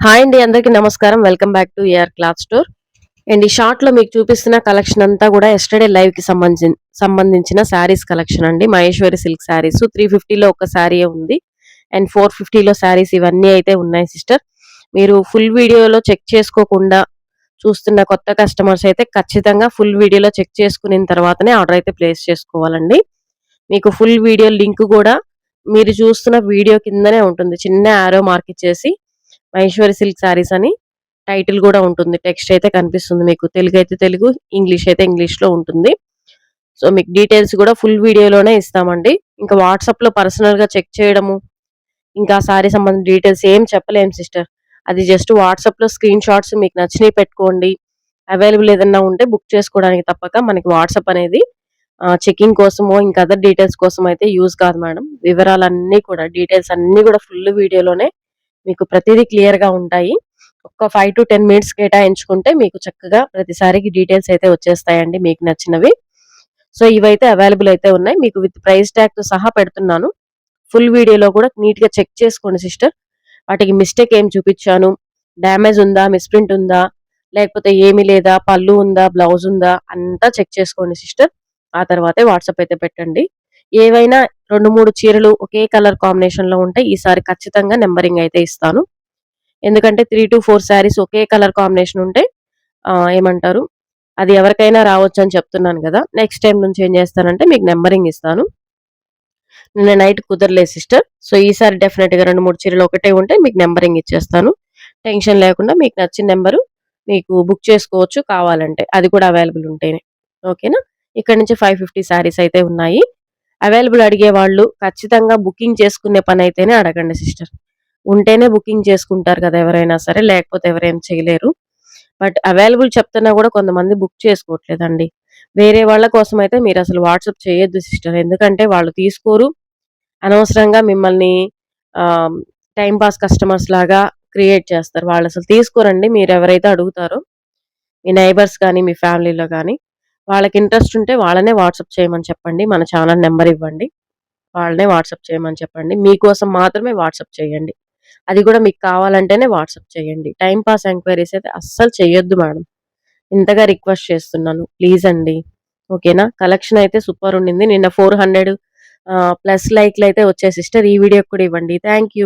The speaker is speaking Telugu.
హాయ్ అండి అందరికీ నమస్కారం. Welcome back to AR cloth store and ఈ షార్ట్లో మీకు చూపిస్తున్న కలెక్షన్ అంతా కూడా ఎస్టర్డే లైవ్కి సంబంధించిన సంబంధించిన శారీస్ కలెక్షన్ అండి. మహేశ్వరి సిల్క్ శారీస్ త్రీ ఫిఫ్టీలో ఒక శారీ ఉంది. అండ్ ఫోర్ ఫిఫ్టీలో శారీస్ ఇవన్నీ అయితే ఉన్నాయి సిస్టర్ మీరు ఫుల్ వీడియోలో చెక్ చేసుకోకుండా చూస్తున్న కొత్త కస్టమర్స్ అయితే ఖచ్చితంగా ఫుల్ వీడియోలో చెక్ చేసుకున్న తర్వాతనే ఆర్డర్ అయితే ప్లేస్ చేసుకోవాలండి. మీకు ఫుల్ వీడియో లింక్ కూడా మీరు చూస్తున్న వీడియో కిందనే ఉంటుంది. చిన్న ఆరో మార్క్ ఇచ్చేసి మహేశ్వరి సిల్క్ శారీస్ అని టైటిల్ కూడా ఉంటుంది. టెక్స్ట్ అయితే కనిపిస్తుంది మీకు. తెలుగు అయితే తెలుగు ఇంగ్లీష్ అయితే ఇంగ్లీష్లో ఉంటుంది. సో మీకు డీటెయిల్స్ కూడా ఫుల్ వీడియోలోనే ఇస్తామండి. ఇంకా వాట్సాప్లో పర్సనల్గా చెక్ చేయడము ఇంకా సారీ సంబంధించిన డీటెయిల్స్ ఏం చెప్పలేం సిస్టర్. అది జస్ట్ వాట్సాప్లో స్క్రీన్ షాట్స్ మీకు నచ్చినవి పెట్టుకోండి. అవైలబుల్ ఏదన్నా ఉంటే బుక్ చేసుకోవడానికి తప్పక మనకి వాట్సాప్ అనేది చెకింగ్ కోసమో ఇంకా అదర్ డీటెయిల్స్ కోసం అయితే యూజ్ కాదు మేడం. వివరాలన్నీ కూడా డీటెయిల్స్ అన్ని కూడా ఫుల్ వీడియోలోనే మీకు ప్రతిదీ క్లియర్గా ఉంటాయి. ఒక ఫైవ్ టు టెన్ మినిట్స్ కేటాయించుకుంటే మీకు చక్కగా ప్రతిసారికి డీటెయిల్స్ అయితే వచ్చేస్తాయండి మీకు నచ్చినవి. సో ఇవైతే అవైలబుల్ అయితే ఉన్నాయి. మీకు విత్ ప్రైస్ ట్యాగ్తో సహా పెడుతున్నాను. ఫుల్ వీడియోలో కూడా నీట్గా చెక్ చేసుకోండి సిస్టర్ వాటికి మిస్టేక్ ఏం చూపించాను? డ్యామేజ్ ఉందా? మిస్ప్రింట్ ఉందా? లేకపోతే ఏమీ లేదా? పళ్ళు ఉందా? బ్లౌజ్ ఉందా? అంతా చెక్ చేసుకోండి సిస్టర్ ఆ తర్వాతే వాట్సాప్ అయితే పెట్టండి. ఏవైనా రెండు మూడు చీరలు ఒకే కలర్ కాంబినేషన్లో ఉంటే ఈసారి ఖచ్చితంగా నెంబరింగ్ అయితే ఇస్తాను. ఎందుకంటే త్రీ టు ఫోర్ శారీస్ ఒకే కలర్ కాంబినేషన్ ఉంటే ఏమంటారు? అది ఎవరికైనా రావచ్చు అని చెప్తున్నాను కదా. నెక్స్ట్ టైం నుంచి ఏం చేస్తానంటే మీకు నెంబరింగ్ ఇస్తాను. నిన్న నైట్ కుదరలేదు సిస్టర్ సో ఈసారి డెఫినెట్గా రెండు మూడు చీరలు ఒకటే ఉంటే మీకు నెంబరింగ్ ఇచ్చేస్తాను. టెన్షన్ లేకుండా మీకు నచ్చిన నెంబరు మీకు బుక్ చేసుకోవచ్చు కావాలంటే. అది కూడా అవైలబుల్ ఉంటేనే. ఓకేనా ఇక్కడ నుంచి ఫైవ్ ఫిఫ్టీ శారీస్ అయితే ఉన్నాయి. అవైలబుల్ అడిగే వాళ్ళు ఖచ్చితంగా బుకింగ్ చేసుకునే పని అయితేనే అడగండి సిస్టర్ ఉంటేనే బుకింగ్ చేసుకుంటారు కదా ఎవరైనా సరే లేకపోతే ఎవరేం చేయలేరు. బట్ అవైలబుల్ చెప్తున్నా కూడా కొంతమంది బుక్ చేసుకోవట్లేదండి. వేరే వాళ్ళ కోసం అయితే మీరు అసలు వాట్సాప్ చేయొద్దు సిస్టర్ ఎందుకంటే వాళ్ళు తీసుకోరు. అనవసరంగా మిమ్మల్ని టైంపాస్ కస్టమర్స్ లాగా క్రియేట్ చేస్తారు. వాళ్ళు అసలు తీసుకోరండి మీరు ఎవరైతే అడుగుతారో. మీ నైబర్స్ కానీ మీ ఫ్యామిలీలో కానీ. వాళ్ళకి ఇంట్రెస్ట్ ఉంటే వాళ్ళనే వాట్సాప్ చేయమని చెప్పండి. మన ఛానల్ నెంబర్ ఇవ్వండి. వాళ్ళనే వాట్సాప్ చేయమని చెప్పండి. మీకోసం మాత్రమే వాట్సాప్ చేయండి. అది కూడా మీకు కావాలంటేనే వాట్సాప్ చేయండి. టైం పాస్ ఎంక్వైరీస్ అయితే అస్సలు చేయొద్దు మేడం. ఇంతగా రిక్వెస్ట్ చేస్తున్నాను. ప్లీజ్ అండి. ఓకేనా? కలెక్షన్ అయితే సూపర్ ఉండింది. నిన్న ఫోర్ హండ్రెడ్ ప్లస్ లైక్లు అయితే వచ్చే సిస్టర్. ఈ వీడియోకి కూడా ఇవ్వండి. థ్యాంక్